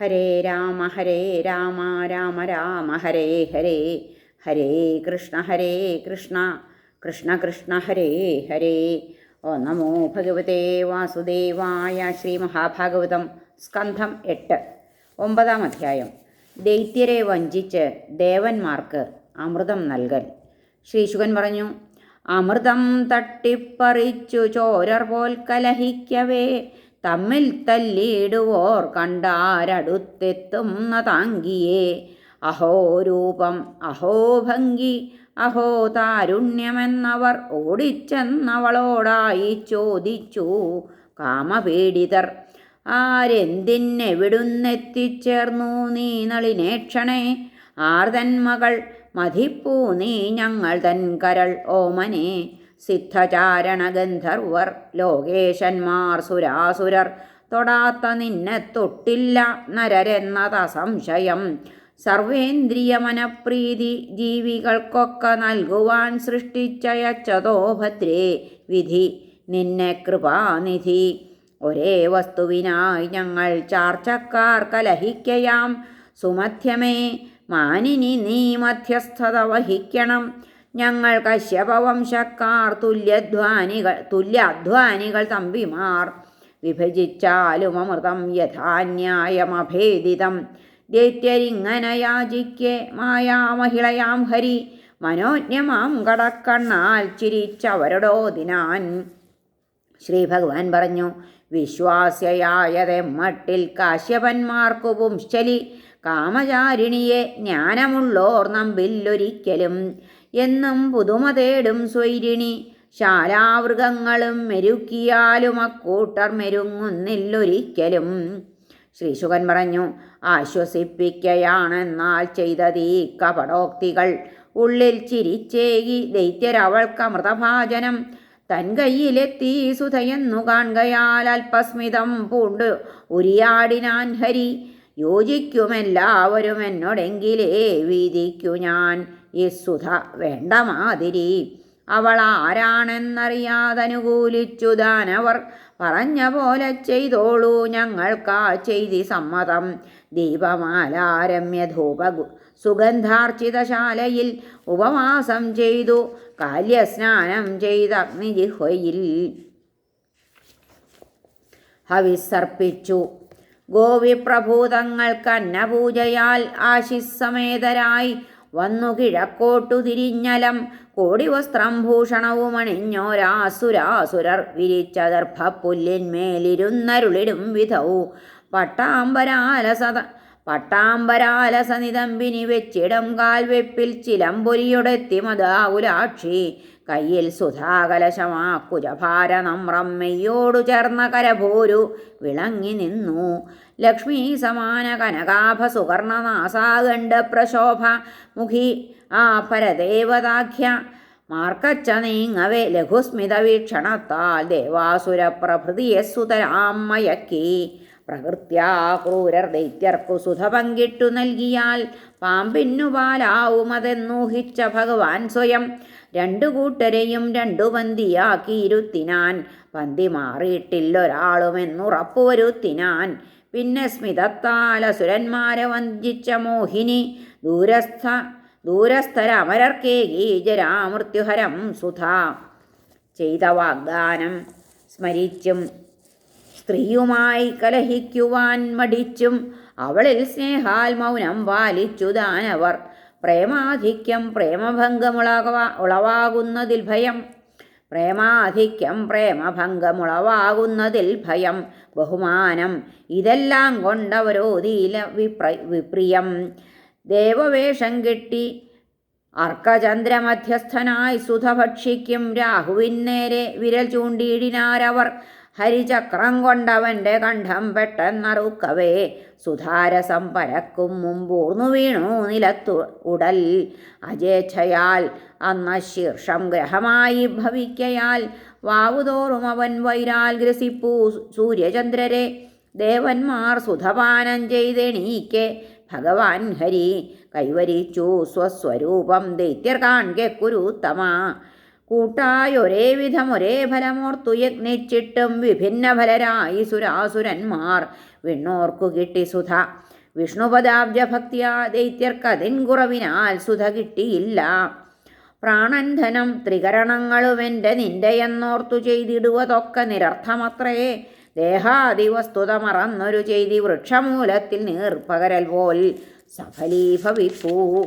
ഹരേ രാമ ഹരേ രാമ രാമ രാമ ഹരേ ഹരേ ഹരേ കൃഷ്ണ ഹരേ കൃഷ്ണ കൃഷ്ണ കൃഷ്ണ ഹരേ ഹരേ. ഓ നമോ ഭഗവതേ വാസുദേവായ ശ്രീ മഹാഭാഗവതം സ്കന്ധം എട്ട് ഒമ്പതാം അധ്യായം. ദൈത്യരെ വഞ്ചിച്ച് ദേവന്മാർക്ക് അമൃതം നൽകൽ. ശ്രീശുകൻ പറഞ്ഞു അമൃതം തട്ടിപ്പറിച്ചു ചോരർ പോൽ കലഹിക്കവേ തമ്മിൽ തല്ലിയിടുവോർ കണ്ടാരടുത്തെത്തുന്ന താങ്കിയെ അഹോ രൂപം അഹോ ഭംഗി അഹോ താരുണ്യമെന്നവർ ഓടിച്ചെന്നവളോടായി ചോദിച്ചു കാമപീഡിതർ. ആരെന്തിനെവിടുന്നെത്തിച്ചേർന്നു നീ നളിനേക്ഷണേ? ആർതൻ മകൾ മതിപ്പൂ നീ ഞങ്ങൾ തൻ കരൾ ഓമനെ. സിദ്ധചാരണ ഗന്ധർവർ ലോകേശന്മാർ സുരാസുരർ. തൊടാത്ത നിന്നെ തൊട്ടില്ല നരരെന്നത് അസംശയം സർവേന്ദ്രിയ മനപ്രീതി ജീവികൾക്കൊക്കെ നൽകുവാൻ സൃഷ്ടിച്ചയച്ചതോ ഭദ്രേ വിധി നിന്നെ കൃപാനിധി. ഒരേ വസ്തുവിനായി ഞങ്ങൾ ചാർച്ചക്കാർ കലഹിക്കയാം. സുമധ്യമേ മാനിനി നീ മധ്യസ്ഥത വഹിക്കണം. ഞങ്ങൾ കശ്യപവംശക്കാർ തുല്യധ്വാനികൾ തുല്യാധ്വാനികൾ തമ്പിമാർ. വിഭജിച്ചാലും അമൃതം യഥാന്യായമഭേദിതം. ദൈത്യരിങ്ങനെ യാചിക്കെ മായാമഹിളയാം ഹരി. മനോജ്ഞമാം കടക്കണ്ണാൽ ചിരിച്ചവരുടോ ദിനാൻ ശ്രീ ഭഗവാൻ പറഞ്ഞു വിശ്വാസ്യയായതെമ്മട്ടിൽ കാശ്യപന്മാർക്കു പുംശ്ചലി കാമചാരിണിയെ ജ്ഞാനമുള്ളോർ നമ്പില്ലൊരിക്കലും എന്നും പുതുമ തേടും സ്വൈരിണി. ശാലാവൃഗങ്ങളും മെരുക്കിയാലും അക്കൂട്ടർ മെരുങ്ങുന്നില്ലൊരിക്കലും. ശ്രീശുഖൻ പറഞ്ഞു ആശ്വസിപ്പിക്കയാണെന്നാൽ ചെയ്തതീ കപടോക്തികൾ. ഉള്ളിൽ ചിരിച്ചേകി ദൈത്യരവൾക്ക് അമൃതഭാചനം തൻ കയ്യിലെത്തി സുധയെന്നു കാണുകയാൽ അല്പസ്മിതം പൂണ്ട് ഉരിയാടിനാൻ ഹരി യോജിക്കുമെല്ലാവരും എന്നോടെങ്കിലേ വീതിക്കു ഞാൻ. ഈ സുധ വേണ്ട മാതിരി. അവൾ ആരാണെന്നറിയാതനുകൂലിച്ചു ദാനവർ പറഞ്ഞ പോലെ ചെയ്തോളൂ ഞങ്ങൾക്കാ ചെയ്തി സമ്മതം. ദീപമാലാരമ്യ ധൂപ സുഗന്ധാർച്ചിതശാലയിൽ ഉപവാസം ചെയ്തു. കാല്യസ്നാനം ചെയ്ത അഗ്നിജിഹ്വയിൽ ഹവിസർപ്പിച്ചു. ഗോവിപ്രഭൂതങ്ങൾക്ക് അന്നപൂജയാൽ ആശിസ്സമേതരായി വന്നു കിഴക്കോട്ടു തിരിഞ്ഞലം. കോടി വസ്ത്രം ഭൂഷണവും അണിഞ്ഞോരാസുരാസുരർ വിരിച്ച ദർഭപ്പുല്ലിന്മേലിരുന്നരുളിടും വിധവും. പട്ടാമ്പരാലസത പട്ടാമ്പരാലസനിതമ്പിനി വെച്ചിടം കാൽവെപ്പിൽ ചിലമ്പൊലിയുടെത്തി മതാകുലാക്ഷി കയ്യിൽ സുധാകലശമാ കുജഭാരനമ്രം മെയ്യോടു ചേർന്ന കരഭോരു വിളങ്ങി നിന്നു. ലക്ഷ്മി സമാന കനകാഭ സുവർണനാസാഗണ്ഡ പ്രശോഭ മുഖി ആ പരദേവതാഖ്യ മാർക്കച്ച നീങ്ങവേ ലഘുസ്മിത വീക്ഷണത്താൽ ദേവാസുര പ്രഭൃതിയെ മയക്കി. പ്രകൃത്യാ ക്രൂരർ ദൈത്യർക്കു സുധ പങ്കിട്ടു നൽകിയാൽ പാമ്പിന്നു പാലാവുമതെന്നൂഹിച്ച ഭഗവാൻ സ്വയം. രണ്ടു കൂട്ടരെയും രണ്ടു പന്തിയാക്കിയിരുത്തിനാൻ പന്തി മാറിയിട്ടില്ലൊരാളുമെന്നുറപ്പുവരുത്തിനാൻ പിന്നെ സ്മിതത്താൽ അസുരന്മാരെ വഞ്ചിച്ച മോഹിനി ദൂരസ്ഥ ദൂരസ്ഥര അമരർക്കേകി ജരാമൃത്യുഹരം സുധ. ചെയ്ത വാഗ്ദാനം സ്മരിച്ചും സ്ത്രീയുമായി കലഹിക്കുവാൻ മടിച്ചും അവളിൽ സ്നേഹാൽ മൗനം പാലിച്ചു ദാനവർ. പ്രേമാധിക്യം പ്രേമഭംഗമുളവ ഉളവാകുന്നതിൽ ഭയം. പ്രേമാധിക്യം പ്രേമഭംഗമുളവാകുന്നതിൽ ഭയം. ബഹുമാനം ഇതെല്ലാം കൊണ്ടവരോധീല വിപ്ര വിപ്രിയം. ദേവവേഷം കെട്ടി അർക്കചന്ദ്രമധ്യസ്ഥനായി സുധഭക്ഷിക്കും രാഹുവിൻ നേരെ വിരൽ ചൂണ്ടിയിടിനാരവർ. ഹരിചക്രം കൊണ്ടവന്റെ കണ്ഠം പെട്ടെന്നറുക്കവേ. സുധാരസം പരക്കും മുമ്പൂർന്നു വീണു നിലത്തു ഉടൽ. അജേച്ഛയാൽ അന്ന ശീർഷം ഗ്രഹമായി ഭവിക്കയാൽ വാവുതോറും അവൻ വൈരാൽ ഗ്രസിപ്പൂ സൂര്യചന്ദ്രരെ. ദേവന്മാർ സുധപാനം ചെയ്തെണീക്കെ. ഭഗവാൻ ഹരി കൈവരിച്ചു സ്വസ്വരൂപം ദൈത്യർ കാൺകെ കുരുത്തമ കൂട്ടായി ഒരേ വിധം ഒരേ ഫലമോർത്തു യജ്ഞിച്ചിട്ടും വിഭിന്ന ഫലരായി സുരാസുരന്മാർ. വിണ്ണോർക്കു കിട്ടി സുധ. വിഷ്ണുപദാബ്ജഭക്തിയാ ദൈത്യർക്കതിൻ കുറവിനാൽ സുധ കിട്ടിയില്ല. പ്രാണന്ധനം ധനം ത്രികരണങ്ങളുമെന്റെ നിന്റെയെന്നോർത്തു ചെയ്തിടുവതൊക്കെ നിരർത്ഥമത്രേ. ദേഹാദി വസ്തുത മറന്നൊരു ചെയ്തി വൃക്ഷമൂലത്തിൽ നീർപ്പകരൽ പോൽ സഫലീഭവിപ്പൂ.